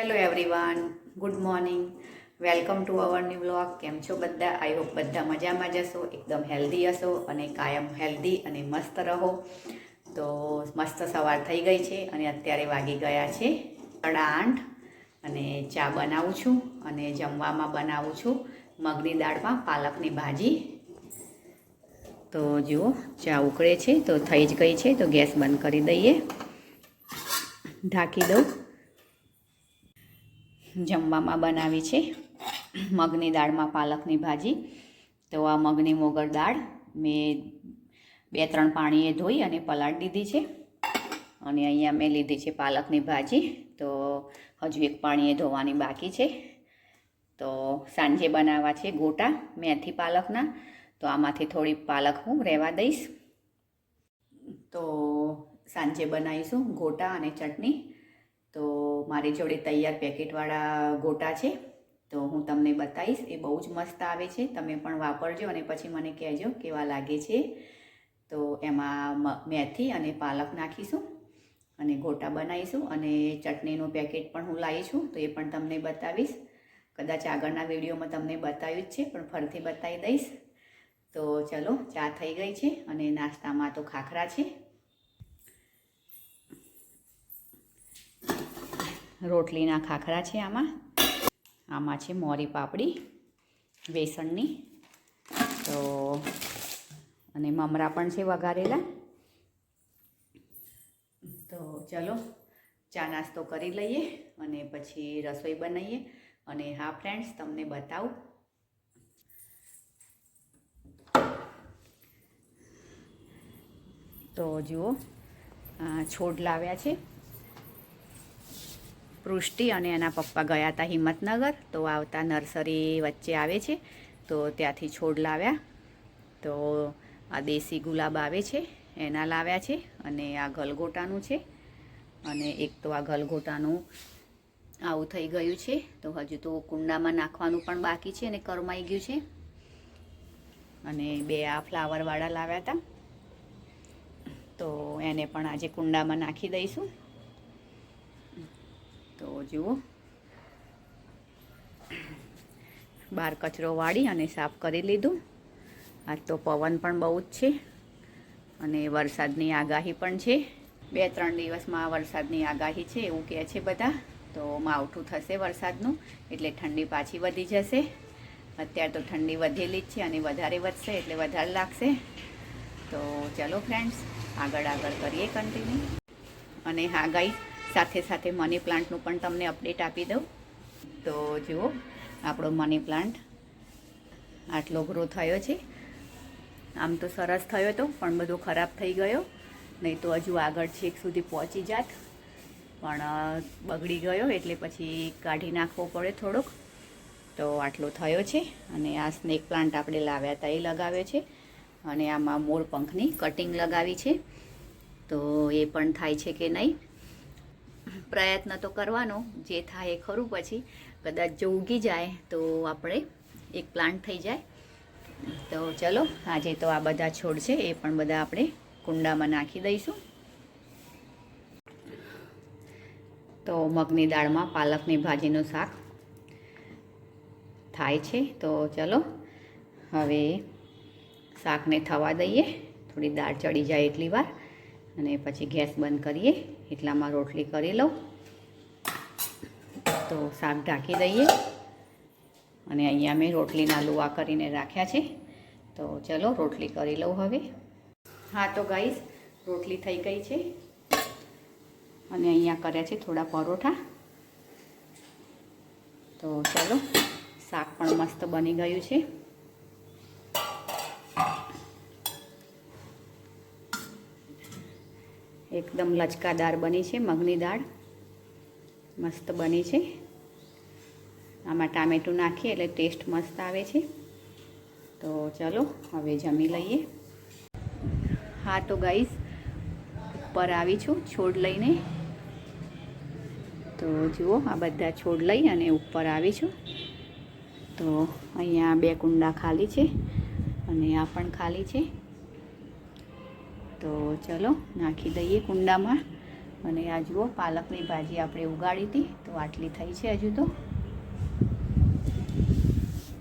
Hello everyone good morning welcome to our new blog કેમ છો બધા? આઈ હોપ બધા મજામાં જશો એકદમ હેલ્ધી હશો અને કાયમ હેલ્ધી અને મસ્ત રહો. તો મસ્ત સવાર થઈ ગઈ છે અને અત્યારે વાગી ગયા છે સાડા આઠ. અને ચા બનાવું છું અને જમવામાં બનાવું છું મગની દાળમાં પાલકની ભાજી. તો જુઓ, ચા ઉકળે છે તો થઈ જ ગઈ છે તો ગેસ બંધ કરી દઈએ. ઢાંકી દઉં. જમવામાં બનાવી છે. મગની દાળમાં પાલકની ભાજી. તો આ મગની મોગર દાળ મેં બે ત્રણ પાણીએ ધોઈ અને પલાળી દીધી છે. અને અહીંયા મેં લીધી છે પાલકની ભાજી. તો હજુ એક પાણીએ ધોવાની બાકી છે. તો સાંજે બનાવવા છે ગોટા મેથી પાલકના. તો આમાંથી થોડી પાલક હું રહેવા દઈશ. તો સાંજે બનાવીશું ગોટા અને ચટણી. તો મારી જોડે તૈયાર પેકેટવાળા ગોટા છે. તો હું તમને બતાવીશ, એ બહુ જ મસ્ત આવે છે. તમે પણ વાપરજો અને પછી મને કહેજો કેવા લાગે છે. તો એમાં મેથી અને પાલક નાખીશું અને ગોટા બનાવીશું અને ચટણીનું પેકેટ પણ હું લાવી છું, તો એ પણ તમને બતાવીશ. કદાચ આગળના વિડીયોમાં તમને બતાવ્યું જ છે, પણ ફરીથી બતાવી દઈશ. તો ચલો, ચા થઈ ગઈ છે અને નાસ્તામાં તો ખાખરા છે. રોટલીના ખાખરા છે આમાં. આમાં છે મોરી પાપડી, બેસણની, તો અને મમરા પણ છે વઘારેલા. તો ચલો, ચા નાસ્તો કરી લઈએ અને પછી રસોઈ બનાવીએ અને હા ફ્રેન્ડ્સ, તમને બતાવું. તો જુઓ છોડ લાવ્યા છે. પૃષ્ટિ અને એના પપ્પા ગયા હતા હિંમતનગર, તો આવતા નર્સરી વચ્ચે આવે છે. તો ત્યાંથી છોડ લાવ્યા. તો આ દેશી ગુલાબ આવે છે, એના લાવ્યા છે અને આ ગલગોટાનું છે. અને એક તો આ ગલગોટાનું આવું થઈ ગયું છે. તો હજુ તો કુંડામાં નાખવાનું પણ બાકી છે અને કરમાઈ ગયું છે. અને બે આ ફ્લાવરવાળા લાવ્યા હતા. તો એને પણ આજે કુંડામાં નાખી દઈશું. તો જુઓ. બહાર કચરો વાળી અને સાફ કરી લીધું. આજ તો પવન પણ બહુ જ છે અને વરસાદની આગાહી પણ છે. બે ત્રણ દિવસમાં વરસાદની આગાહી છે એવું કહે છે બધા. તો માવઠું થશે વરસાદનું, એટલે ઠંડી પાછી વધી જશે. અત્યારે તો ઠંડી વધેલી જ છે અને વધારે વધશે એટલે વધારે લાગશે. તો ચલો ફ્રેન્ડ્સ આગળ આગળ કરીએ કન્ટિન્યુ અને હા ગાઈ સાથે સાથે મની પ્લાન્ટનું પણ તમને અપડેટ આપી દઉં. તો જુઓ, આપણો મની પ્લાન્ટ આટલો ગ્રો થયો છે. આમ તો સરસ થયો હતો પણ બધો ખરાબ થઈ ગયો. નહીં તો હજુ આગળ છેક સુધી પહોંચી જાત. પણ બગડી ગયો, એટલે પછી કાઢી નાખવો પડે થોડોક. તો આટલો થયો છે, અને આ સ્નેક પ્લાન્ટ આપણે લાવ્યા હતા એ લગાવ્યો છે. અને આમાં મોર પંખની કટિંગ લગાવી છે. તો એ પણ થાય છે કે નહીં? પ્રયત્ન તો કરવાનો, જે થાય એ ખરું પછી. કદાચ જો ઉગી જાય તો આપણે એક પ્લાન્ટ થઈ જાય. તો ચલો, આજે તો આ બધા છોડ છે, એ પણ બધા આપણે કુંડામાં નાખી દઈશું. તો મગની દાળમાં પાલકની ભાજીનું શાક થાય છે. તો ચલો, હવે શાકને થવા દઈએ. થોડી દાળ ચડી જાય એટલી વાર, અને પછી ગેસ બંધ કરીએ. એટલામાં રોટલી કરી લઉં. તો શાક ઢાંકી દઈએ. અને અહીંયા મેં રોટલીના લુવા કરીને રાખ્યા છે. તો ચલો રોટલી કરી લઉં હવે. હા, તો ગાઈસ, રોટલી થઈ ગઈ છે. અને અહીંયા કર્યા છે થોડા પરોઠા. તો ચલો, શાક પણ મસ્ત બની ગયું છે. એકદમ લચકાદાર બની છે, મગની દાળ. મસ્ત બની છે. આમાં ટામેટું નાખીએ એટલે ટેસ્ટ મસ્ત આવે છે. તો ચલો, હવે જમી લઈએ. હા, તો ગાઈસ ઉપર આવી છું છોડ લઈને. તો જુઓ, આ બધા છોડ લઈ અને ઉપર આવી છું. તો અહીંયા બે કુંડા ખાલી છે અને આ પણ ખાલી છે. તો ચલો નાખી દઈએ કુંડામાં. અને આ જુઓ, પાલકની ભાજી આપણે ઉગાડી હતી. તો આટલી થઈ છે હજુ તો.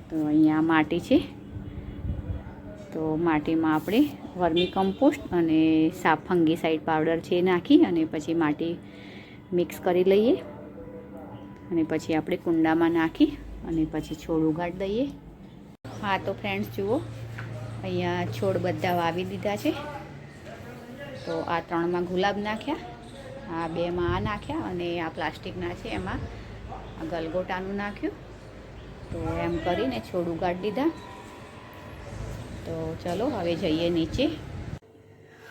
તો અહીંયા માટી છે. તો માટીમાં આપણે વર્મી કમ્પોસ્ટ અને સાફ ફંગીસાઇડ પાવડર છે નાખી અને પછી માટી મિક્સ કરી લઈએ. અને પછી આપણે કુંડામાં નાખી અને પછી છોડ ઉગાડી દઈએ. હા, તો ફ્રેન્ડ્સ જુઓ, અહીંયા છોડ બધા વાવી દીધા છે. તો આ ત્રણમાં ગુલાબ નાખ્યા, આ બેમાં આ નાખ્યા અને આ પ્લાસ્ટિકના છે એમાં ગલગોટાનું નાખ્યું. તો એમ કરીને છોડ ઉગાડી દીધા. તો ચલો હવે જઈએ નીચે.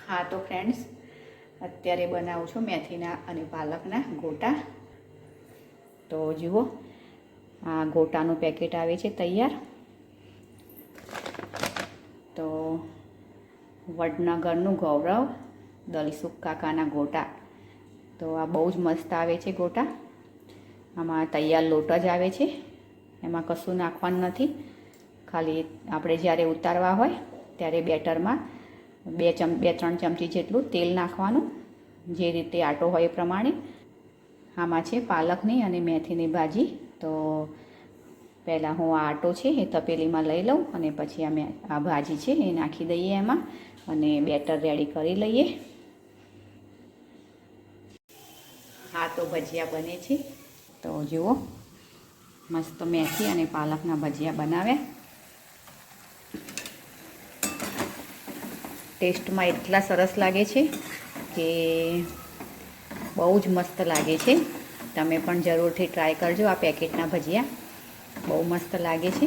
હા તો ફ્રેન્ડ્સ અત્યારે બનાવું છું મેથીના અને પાલકના ગોટા. તો જુઓ, આ ગોટાનું પેકેટ આવે છે તૈયાર. તો વડનગરનું ગૌરવ. દલસુખ કાકાના ગોટા. તો આ બહુ જ મસ્ત આવે છે ગોટા. આમાં તૈયાર લોટ જ આવે છે. એમાં કશું નાખવાનું નથી. ખાલી આપણે જ્યારે ઉતારવા હોય ત્યારે બેટરમાં બે ચમ, બે, ત્રણ ચમચી જેટલું તેલ નાખવાનું, જે રીતે આટો હોય એ પ્રમાણે. આમાં છે પાલકની અને મેથીની ભાજી. તો પહેલાં હું આ આટો છે એ તપેલીમાં લઈ લઉં અને પછી અમે આ ભાજી છે એ નાખી દઈએ એમાં અને બેટર રેડી કરી લઈએ. હા તો ભજીયા બને છે. તો જુઓ, મસ્ત મેથી અને પાલકના ભજીયા બનાવ્યા ટેસ્ટમાં એટલા સરસ લાગે છે કે બહુ જ મસ્ત લાગે છે. તમે પણ જરૂરથી ટ્રાય કરજો આ પેકેટના ભજીયા. બહુ મસ્ત લાગે છે.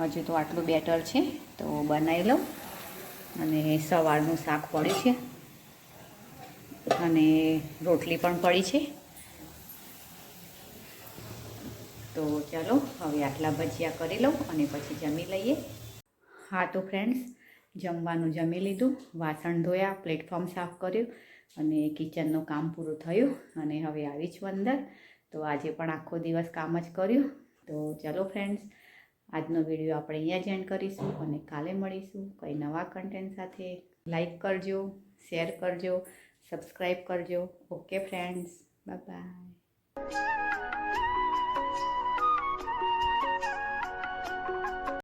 હજુ તો આટલું બેટર છે. તો બનાવી લઉં. અને સવારનું શાક પડ્યું છે. અને રોટલી પણ પડી છે. તો ચાલો, હવે આટલા ભજીયા કરી લઉં અને પછી જમી લઈએ. હા તો ફ્રેન્ડ્સ જમવાનું જમી લીધું, વાસણ ધોયા પ્લેટફોર્મ સાફ કર્યું અને કિચનનું કામ પૂરું થયું અને હવે આવી છું અંદર. તો આજે પણ આખો દિવસ કામ જ કર્યું. તો ચાલો ફ્રેન્ડ્સ આજનો વીડિયો આપણે અહીંયા જ એન્ડ કરીશું અને કાલે મળીશું. કંઈ નવા કન્ટેન્ટ સાથે લાઈક કરજો શેર કરજો. સબસ્ક્રાઈબ કરજો. Okay friends by